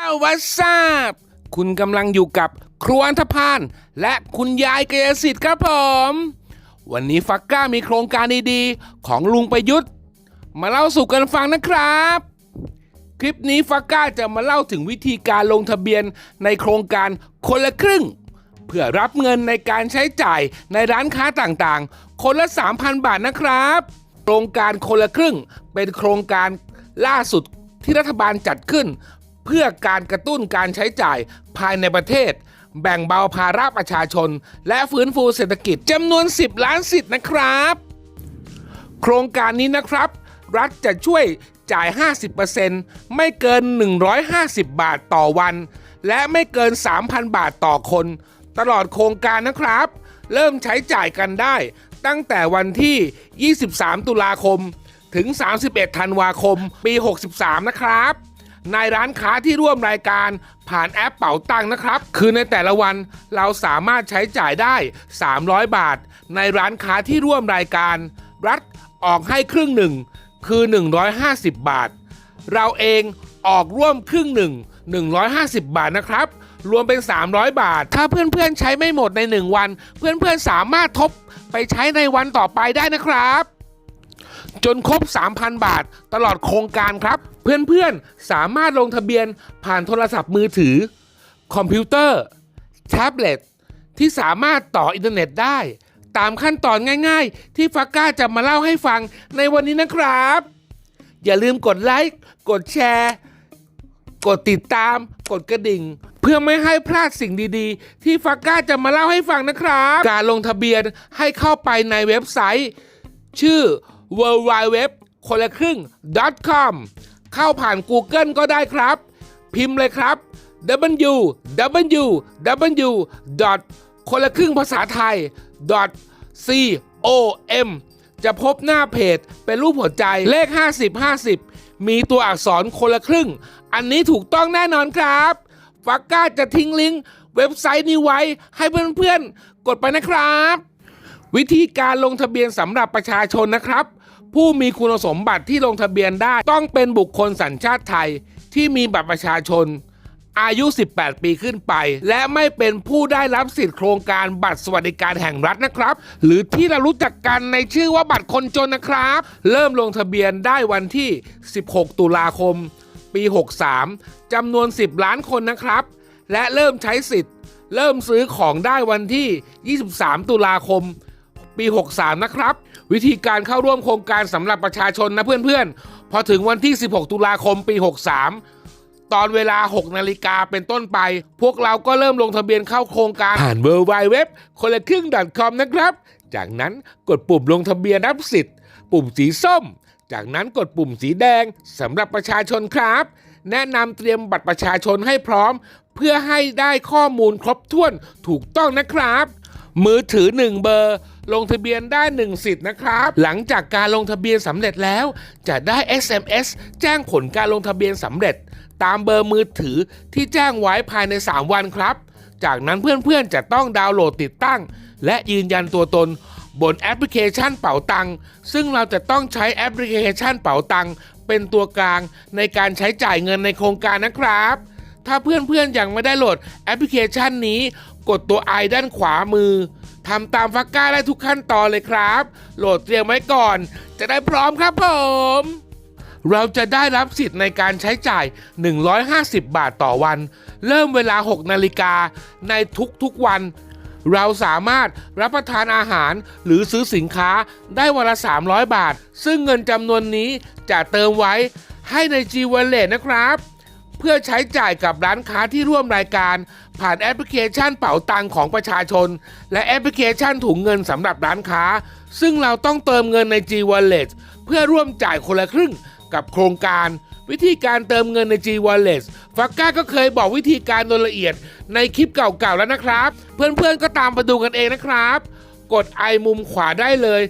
อ้าววัสซาบคุณกำลังอยู่กับครัวอันธพาลและคุณยายเกยสิทธิ์ครับผม วันนี้ฟักก้ามีโครงการดีๆ ของลุงประยุทธ์ มาเล่าสู่กันฟังนะครับ คลิปนี้ฟักก้าจะมาเล่าถึงวิธีการลงทะเบียนในโครงการคนละครึ่ง เพื่อรับเงินในการใช้จ่ายในร้านค้าต่างๆ คนละ 3,000 บาทนะครับ โครงการคนละครึ่งเป็นโครงการล่าสุดที่รัฐบาลจัดขึ้น เพื่อการกระตุ้นการใช้จ่ายภายในประเทศ แบ่งเบาภาระประชาชน และฟื้นฟูเศรษฐกิจจำนวน 10 ล้านสิทธิ์นะครับ โครงการนี้นะครับ รัฐจะช่วยจ่าย 50%ไม่เกิน 150 บาทต่อวัน และไม่เกิน 3,000 บาทต่อคน ตลอดโครงการนะครับ เริ่มใช้จ่ายกันได้ ตั้งแต่วันที่ 23 ตุลาคม ถึง 31 ธันวาคม ปี 63 นะครับ ในร้านค้าที่ร่วมรายการผ่านแอปเป๋าตังค์นะครับ คือในแต่ละวันเราสามารถใช้จ่ายได้ 300 บาท ในร้านค้าที่ร่วมรายการ รัฐออกให้ครึ่งหนึ่งคือ 150 บาท เราเองออกร่วมครึ่งหนึ่ง150 บาทนะครับ รวมเป็น 300 บาท ถ้าเพื่อนๆใช้ไม่หมดใน 1 วัน เพื่อนๆสามารถทบไปใช้ในวันต่อไปได้นะครับ จนครบ 3,000 บาท ตลอดโครงการครับ เพื่อนๆ สามารถลงทะเบียนผ่านโทรศัพท์มือถือ คอมพิวเตอร์ แท็บเล็ต ที่สามารถต่ออินเทอร์เน็ตได้ ตามขั้นตอนง่ายๆ ที่ฟักก้าจะมาเล่าให้ฟังในวันนี้นะครับ อย่าลืมกดไลค์กดแชร์ กดติดตาม กดกระดิ่งเพื่อไม่ให้พลาดสิ่งดีๆ ที่ฟักก้าจะมาเล่าให้ฟังนะครับ การลงทะเบียนให้เข้าไปในเว็บไซต์ ชื่อ w w w คนละครึ่ง .com เข้าผ่าน Google ก็ได้ครับ พิมพ์เลยครับ w w w คนละครึ่งภาษาไทย com จะพบหน้าเพจเป็นรูปหัวใจเลข 50 50 มีตัวอักษรคนละครึ่ง อันนี้ถูกต้องแน่นอนครับฟักก้าจะทิ้งลิงก์เว็บไซต์นี้ไว้ให้เพื่อนๆ กดไปนะครับ วิธีการลงทะเบียนสำหรับประชาชนนะครับ ผู้มีคุณสมบัติที่ลงทะเบียนได้ต้องเป็นบุคคลสัญชาติไทยที่มีบัตรประชาชน อายุ 18 ปีขึ้นไป และไม่เป็นผู้ได้รับสิทธิโครงการบัตรสวัสดิการแห่งรัฐนะครับ หรือที่เรารู้จักกันในชื่อว่าบัตรคนจนนะครับ เริ่มลงทะเบียนได้วันที่ 16 ตุลาคม ปี 63จำนวน 10 ล้านคนนะครับ และเริ่มใช้สิทธิ์ เริ่มซื้อของได้วันที่ 23 ตุลาคม ปี 63 นะครับ วิธีการเข้าร่วมโครงการสำหรับประชาชนนะเพื่อนๆ พอถึงวันที่ 16 ตุลาคมปี 63 ตอนเวลา 6 นาฬิกาเป็นต้นไป พวกเราก็เริ่มลงทะเบียนเข้าโครงการผ่านเวอร์ไวเว็บคนละครึ่ง .com นะครับ จากนั้นกดปุ่มลงทะเบียนรับสิทธิ์ ปุ่มสีส้ม จากนั้นกดปุ่มสีแดงสำหรับประชาชนครับ แนะนำเตรียมบัตรประชาชนให้พร้อม เพื่อให้ได้ข้อมูลครบถ้วนถูกต้องนะครับ มือถือ 1 เบอร์ ลงทะเบียนได้ 1 สิทธิ์นะครับ หลังจากการลงทะเบียนสำเร็จแล้ว จะได้ SMS แจ้งผลการลงทะเบียนสำเร็จ ตามเบอร์มือถือที่แจ้งไว้ภายใน 3 วันครับ จากนั้นเพื่อนๆจะต้องดาวน์โหลดติดตั้ง และยืนยันตัวตนบนแอปพลิเคชันเป๋าตัง ซึ่งเราจะต้องใช้แอปพลิเคชันเป๋าตัง เป็นตัวกลางในการใช้จ่ายเงินในโครงการนะครับ ถ้าเพื่อนๆยังไม่ได้โหลดแอปพลิเคชันนี้ กดตัวไอด้านขวามือทำตามฟักก้าได้ทุกขั้นตอนเลยครับ โหลดเตรียมไว้ก่อน จะได้พร้อมครับผม เราจะได้รับสิทธิ์ในการใช้จ่าย 150 บาทต่อวัน เริ่มเวลา 6 นาฬิกาในทุกๆวัน เราสามารถรับประทานอาหารหรือซื้อสินค้าได้วันละ 300 บาท ซึ่งเงินจำนวนนี้จะเติมไว้ให้ใน G Wallet นะครับ เพื่อใช้จ่ายกับร้านค้าที่ร่วมรายการ ผ่านแอปพลิเคชันเป๋าตังของประชาชน และแอปพลิเคชันถุงเงินสำหรับร้านค้า ซึ่งเราต้องเติมเงินใน G Wallet เพื่อร่วมจ่ายคนละครึ่งกับโครงการ วิธีการเติมเงินใน G Wallet ฟักก้าก็เคยบอกวิธีการโดยละเอียดในคลิปเก่าๆแล้วนะครับ เพื่อนๆก็ตามไปดูกันเองนะครับ กดไอมุมขวาได้เลย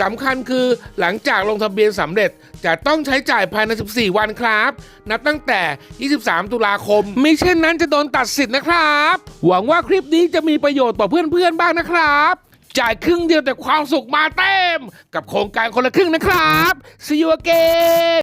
สำคัญคือหลังจากลงทะเบียนสำเร็จจะต้องใช้จ่ายภายใน 14 วันครับ นับตั้งแต่ 23 ตุลาคม ไม่เช่นนั้นจะโดนตัดสิทธิ์นะครับ หวังว่าคลิปนี้จะมีประโยชน์ต่อเพื่อนๆบ้างนะครับ จ่ายครึ่งเดียวแต่ความสุขมาเต็ม กับโครงการคนละครึ่งนะครับ See you again